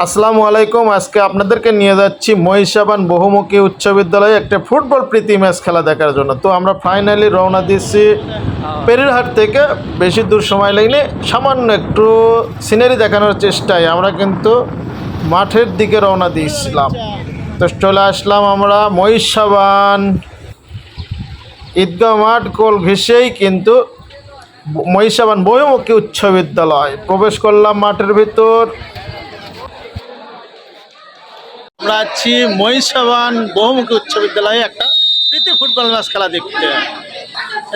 আসসালামু আলাইকুম। আজকে আপনাদেরকে নিয়ে যাচ্ছি মহিষাবান বহুমুখী উচ্চ বিদ্যালয়ে একটা ফুটবল প্রীতি ম্যাচ খেলা দেখার জন্য। তো আমরা ফাইনালি রওনা দিচ্ছি পেরিরহাট থেকে। বেশি দূর সময় লাগলে সামান্য একটু সিনারি দেখানোর চেষ্টায় আমরা কিন্তু মাঠের দিকে রওনা দিয়েছিলাম। তো চলে আসলাম আমরা মহিষাবান ঈদগাহ মাঠ গোল ঘেসেই কিন্তু মহিষাবান বহুমুখী উচ্চ বিদ্যালয়। প্রবেশ করলাম মাঠের ভিতর। আমরা আছি মহিষাবান বহুমুখী উচ্চ বিদ্যালয়ে একটা প্রীতি ফুটবল ম্যাচ খেলা দেখতে।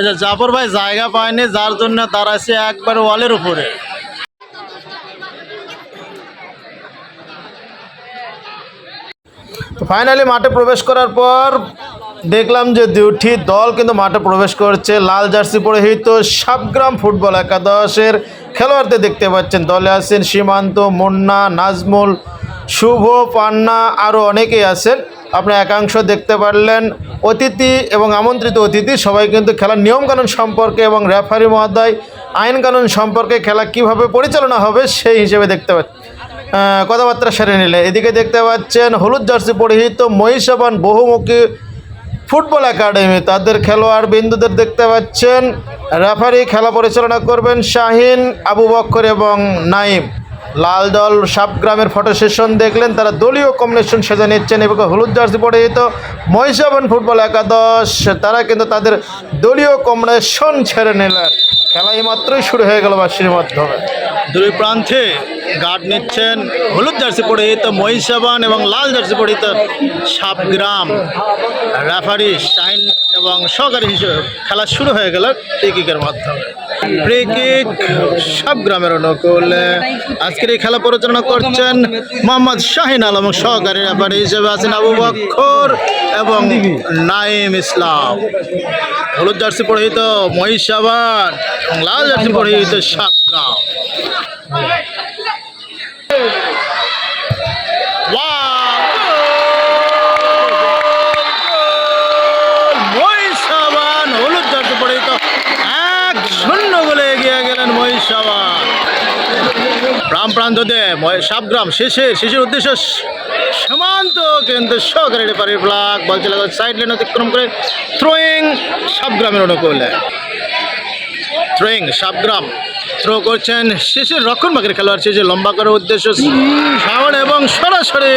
যে জাফর ভাই জায়গা পায়নি, যার জন্য দাঁড়াচ্ছে একবার ওয়ালের উপরে। ফাইনালি মাঠে প্রবেশ করার পর দেখলাম যে দুটি দল কিন্তু মাঠে প্রবেশ করছে। লাল জার্সি পরিহিত সাবগ্রাম ফুটবল একাদশের খেলোয়াড়দের দেখতে পাচ্ছেন। দলে আছেন সীমান্ত, মুন্না, নাজমুল শুভ পান্না আরও অনেকেই আছেন। আপনি একাংশ দেখতে পারলেন। অতিথি এবং আমন্ত্রিত অতিথি সবাই কিন্তু খেলার নিয়মকানুন সম্পর্কে এবং রেফারি মহোদয় আইন কানুন সম্পর্কে খেলা কীভাবে পরিচালনা হবে সেই হিসেবে দেখতে পাচ্ছেন। আহ, কথাবার্তা সেরে নিলে। এদিকে দেখতে পাচ্ছেন হলুদ জার্সি পরিহিত মহিষাবান বহুমুখী ফুটবল একাডেমি। তাদের খেলোয়াড় বিন্দুদের দেখতে পাচ্ছেন। রেফারি খেলা পরিচালনা করবেন শাহিন আবু বক্কর এবং নাইম। লাল দল সাবগ্রামের ফটো সেশন দেখলেন, তারা দলীয় কম্বিনেশন সেজে নিচ্ছেন এবং হলুদ জার্সি পরে পরিহিত মহিষাবান ফুটবল একাদশ। তারা কিন্তু তাদের দলীয় কম্বিনেশন ছেড়ে নিলেন। খেলা এই মাত্রই শুরু হয়ে গেল বাসির মাধ্যমে। দুই প্রান্তে গার্ড নিচ্ছেন হলুদ জার্সি পরে পরিহিত মহিষাবান এবং লাল জার্সি পরিহিত সাবগ্রাম রেফারি শাইন এবং সহকারী হিসেবে খেলা শুরু হয়ে গেল ফ্রি কিকের মাধ্যমে। ফ্রি কিক সব গ্রামের অনুকূল। আজকের এই খেলা পরিচালনা করছেন মোহাম্মদ শাহিন আলম, সহকারী রেফারি হিসেবে আছেন আবু বক্ষর এবং নাইম ইসলাম। হলুদ জার্সি পরিহিত মহিষাবাদ এবং লাল জার্সি পরিহিত সাবগ্রাম প্রাণ প্রান্ততে সাবগ্রাম শেষে, শেষের উদ্দেশ্য সীমান্ত কিন্তু সহকারী রেপারির ব্লক বল চলে সাইড লাইন অতিক্রম করে থ্রোয়িং সাবগ্রামের অনুকূলে। থ্রোয়িং সাবগ্রাম থ্রো করছেন শেষের রক্ষণ বাকের খেলোয়াড়, শেষে লম্বা করার উদ্দেশ্য সামনে এবং সরাসরি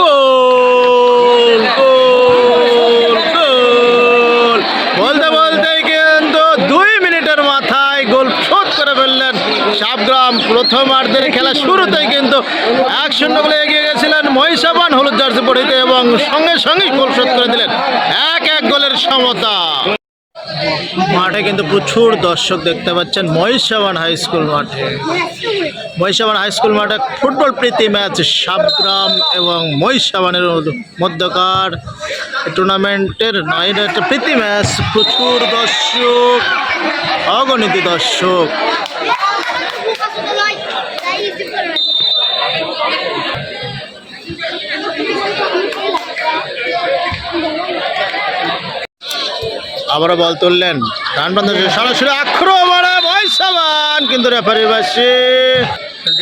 গোল গোল গোল। বলতে বলতে কিন্তু দুই মিনিটের মাথায় গোল শোধ করে ফেললেন সাবগ্রাম প্রথমার্ধের খেলা শুরুতেই কিন্তু এক শূন্য বলে এগিয়ে গেছিলেন মহিষাবান হলুদ জার্সি পরিতে এবং সঙ্গে সঙ্গে গোল শোধ করে দিলেন এক এক গোলের সমতা। মাঠে কিন্তু প্রচুর দর্শক দেখতে পাচ্ছেন মহিষাবান হাই স্কুল মাঠে। মহিষাবান হাই স্কুল মাঠে ফুটবল প্রীতি ম্যাচ সাবগ্রাম এবং মহিষাবানের মধ্যকার টুর্নামেন্টের নয় একটা প্রীতি ম্যাচ প্রচুর দর্শক, অগণিত দর্শক। আবারও বল তুললেন। ডান প্রান্ত থেকে সরাসরি আক্রমণে মহিষাবান কিন্তু রেফারির বাসে।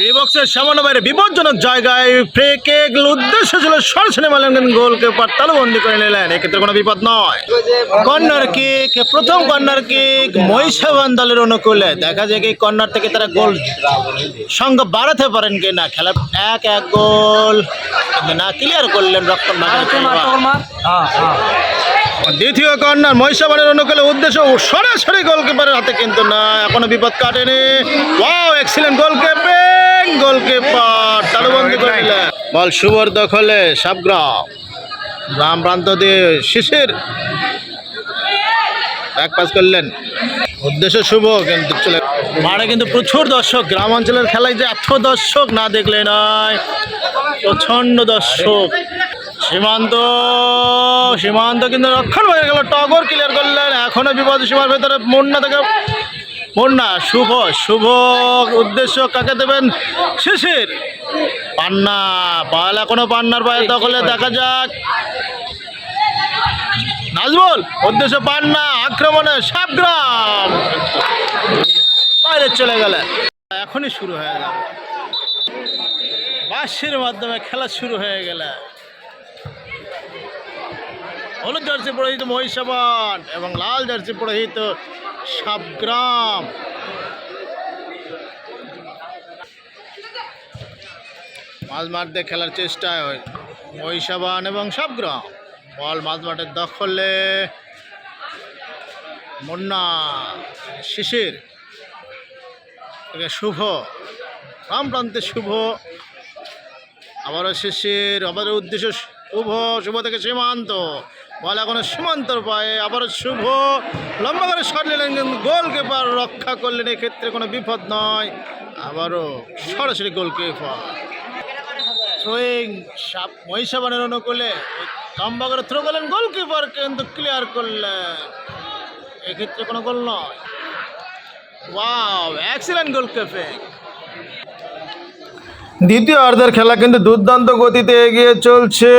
রিবক্সের সামান্য বাইরে বিপজ্জনক জায়গায় ফ্রি কিক উদ্দেশ্য ছিল সরাসরি মারলেন কিন্তু গোলকিপার তালুবন্দি করে নিলেন। এক্ষেত্রে কোনো বিপদ নয়। কর্নার কিক প্রথম কর্নার কিক মহিষাবান দলের অনুকূলে। দেখা যায় কি কর্নার থেকে তারা গোল সংখ্যা বাড়াতে পারেন কি না খেলা এক এক গোল। না ক্লিয়ার করলেন রক্ষণ দ্বিতীয় কর্নার মহিষাবানের অনুকূলে উদ্দেশ্য সরাসরি গোলকিপারের হাতে কিন্তু না এখনও বিপদ কাটেনি। ওয়াও এক্সিলেন্ট গোলকিপিং গোলকিপার তালুবন্দি করে বল শুভর দখলে সাবগ্রাম গ্রাম প্রান্ত দিয়ে শিশির। এক পাস করলেন। উদ্দেশ্য শুভ কিন্তু চলে মাঠে কিন্তু প্রচুর দর্শক। গ্রাম অঞ্চলের খেলায় যে এত দর্শক না দেখলে নয় প্রচণ্ড দর্শক। সীমান্ত সীমান্ত কিন্তু রক্ষণ হয়ে গেল। টগর ক্লিয়ার করলেন। এখনও বিপদ সীমার ভেতরে মুন্না থেকে মুন্না, শুভ শুভ উদ্দেশ্য কাকে দেবেন? শিশির। পান্না, পাল এখনও পান্নার পায়ে দখলে, দেখা যাক। নাজমুল, উদ্দেশ্য পান্না, আক্রমণে সাবগ্রাম বাইরে চলে গেলেন। এখনই শুরু হয়ে যাবে বাঁশির মাধ্যমে খেলা শুরু হয়ে গেল। হলুদ জার্সি পরিহিত মহিষাবান এবং লাল জার্সি পরিহিত সাবগ্রাম মাঝ মাঠ দিয়ে খেলার চেষ্টায় হয় মহিষাবান এবং সাবগ্রাম বল মাঝ মাঠের দখলে। মুন্না, শিশির। শুভ। রাম প্রান্তে শুভ। আবারও শিশির, আবারও উদ্দেশ্য শুভ। শুভ থেকে সীমান্ত। বল এখনও সীমান্তর পায়ে, আবারও শুভ। লম্বা করে শট নিলেন কিন্তু গোলকিপার রক্ষা করলেন, এক্ষেত্রে কোনো বিপদ নয়। আবারও সরাসরি গোলকিপার। থ্রোয়িং সাপ মহিষাবানের অনুকূলে লম্বা করে থ্রো করলেন, গোলকিপার কিন্তু ক্লিয়ার করলেন। এক্ষেত্রে কোনো গোল নয়। ওয়াও এক্সিলেন্ট গোল কিপিং দ্বিতীয় অর্ধের খেলা কিন্তু দুর্দান্ত গতিতে এগিয়ে চলছে।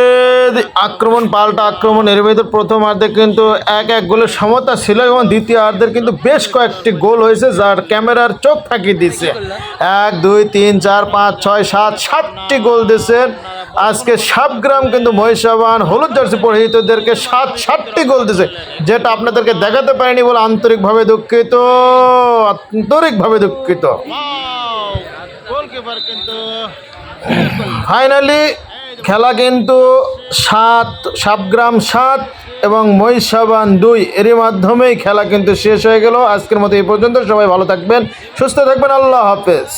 আক্রমণ, পাল্টা আক্রমণ, এর ভিতর প্রথম অর্ধে কিন্তু এক এক গোলের সমতা ছিল এবং দ্বিতীয় অর্ধের কিন্তু বেশ কয়েকটি গোল হয়েছে যার ক্যামেরার চোখ ফাঁকি দিচ্ছে এক, দুই, তিন, চার, পাঁচ, ছয়, সাত, সাতটি গোল দিয়েছেন আজকে সাবগ্রাম কিন্তু মহিষাবান হলুদ জার্সি পরিহিতদেরকে সাত, সাতটি গোল দিয়েছে, যেটা আপনাদেরকে দেখাতে পারিনি বলে আন্তরিকভাবে দুঃখিত আন্তরিকভাবে দুঃখিত। ফাইনালি খেলা কিন্তু সাত সাবগ্রাম সাত এবং মহিষাবান দুই। এরই মাধ্যমেই খেলা কিন্তু শেষ হয়ে গেল। আজকের মতো এই পর্যন্ত। সবাই ভালো থাকবেন, সুস্থ থাকবেন। আল্লাহ হাফেজ।